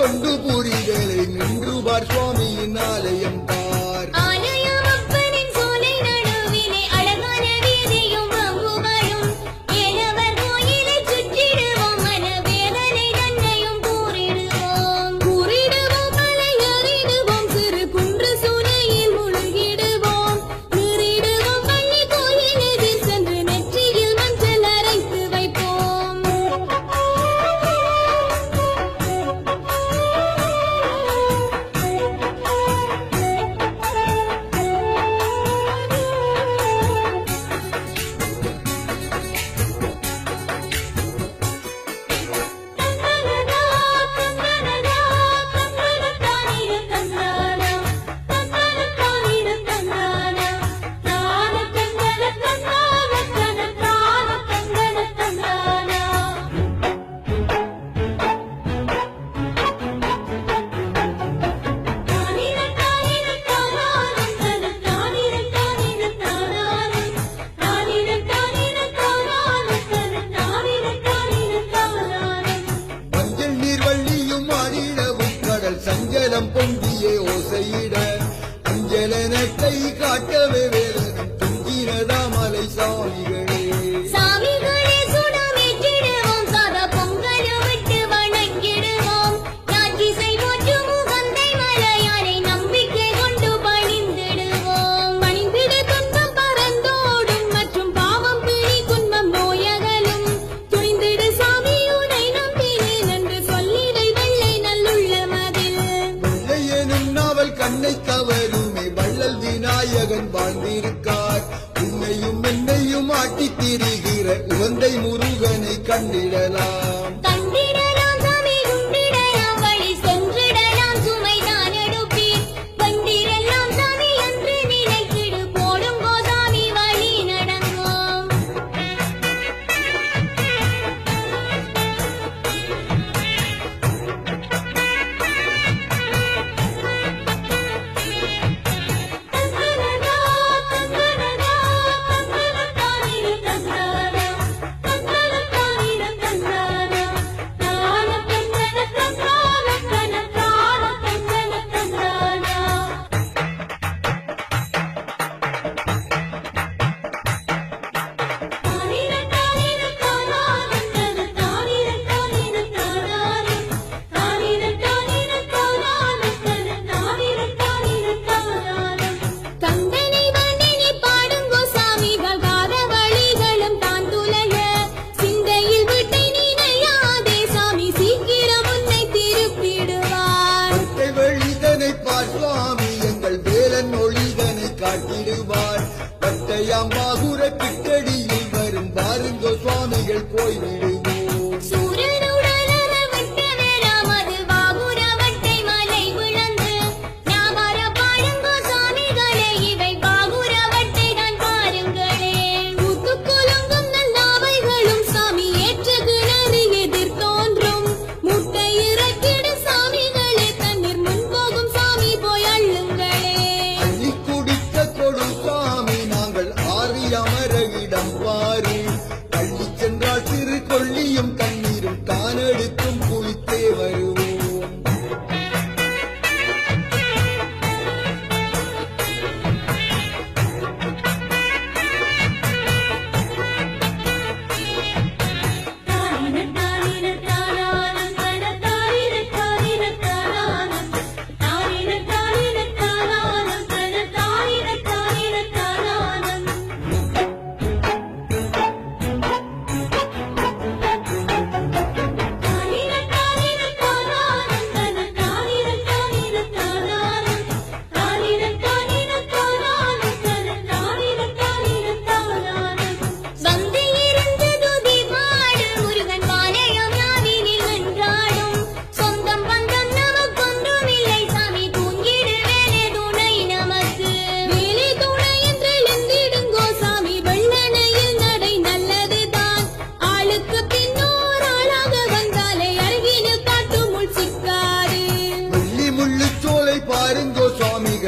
തൊണ്ടുപൂ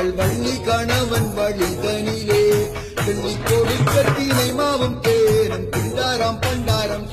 திங்கள் வள்ளி கணவன் வழிதனிலே. திண்ணி கோவில் கத்தினை மாவும் பேரும் பிண்டாரம் பண்டாரம்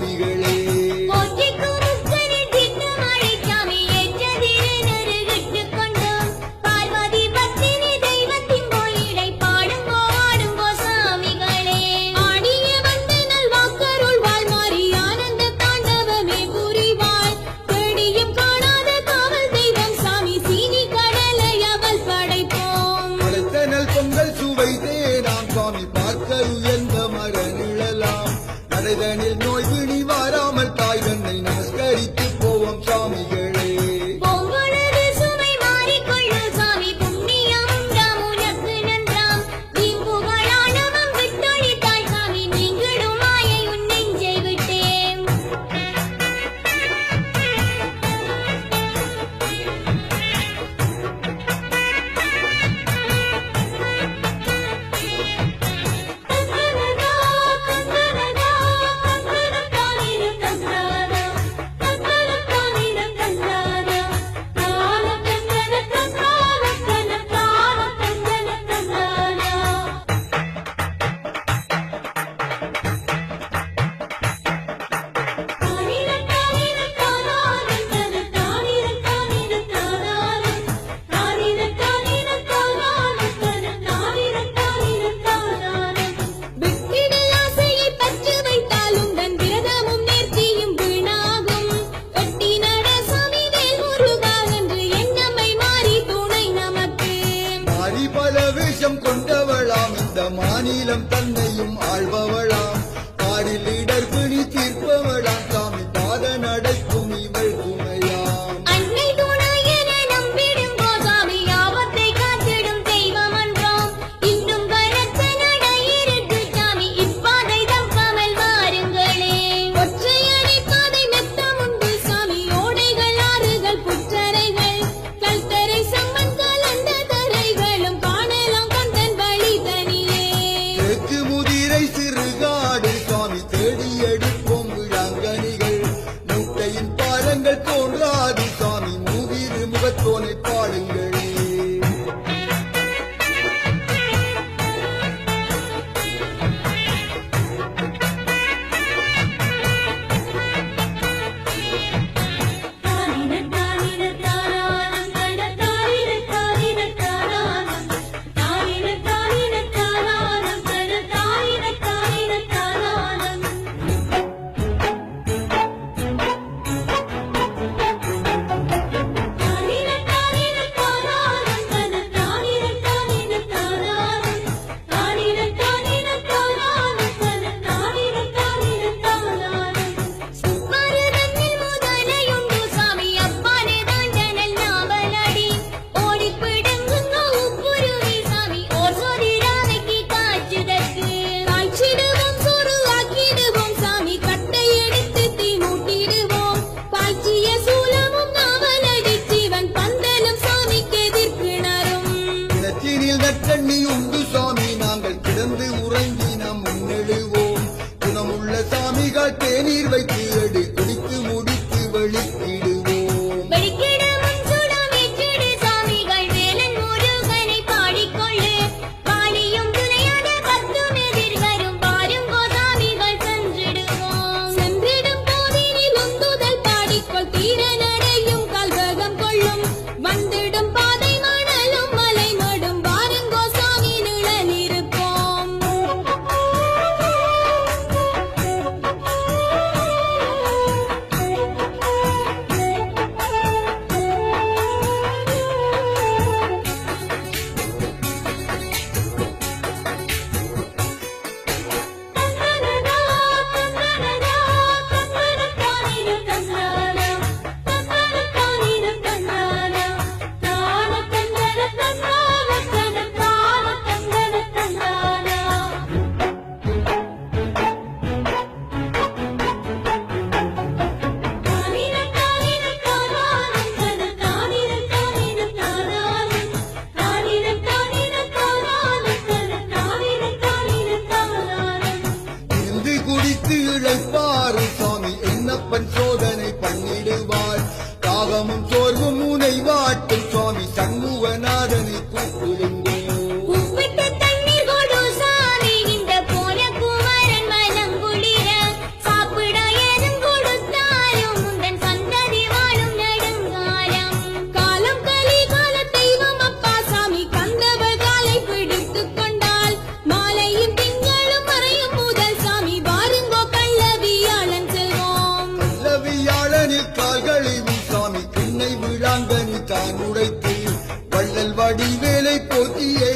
မိခဲ့ பல விஷம் கொண்டவளாம். இந்த மாநிலம் தன்னையும் ஆள்பவளாம். வைத்தியடிக்கும் 38.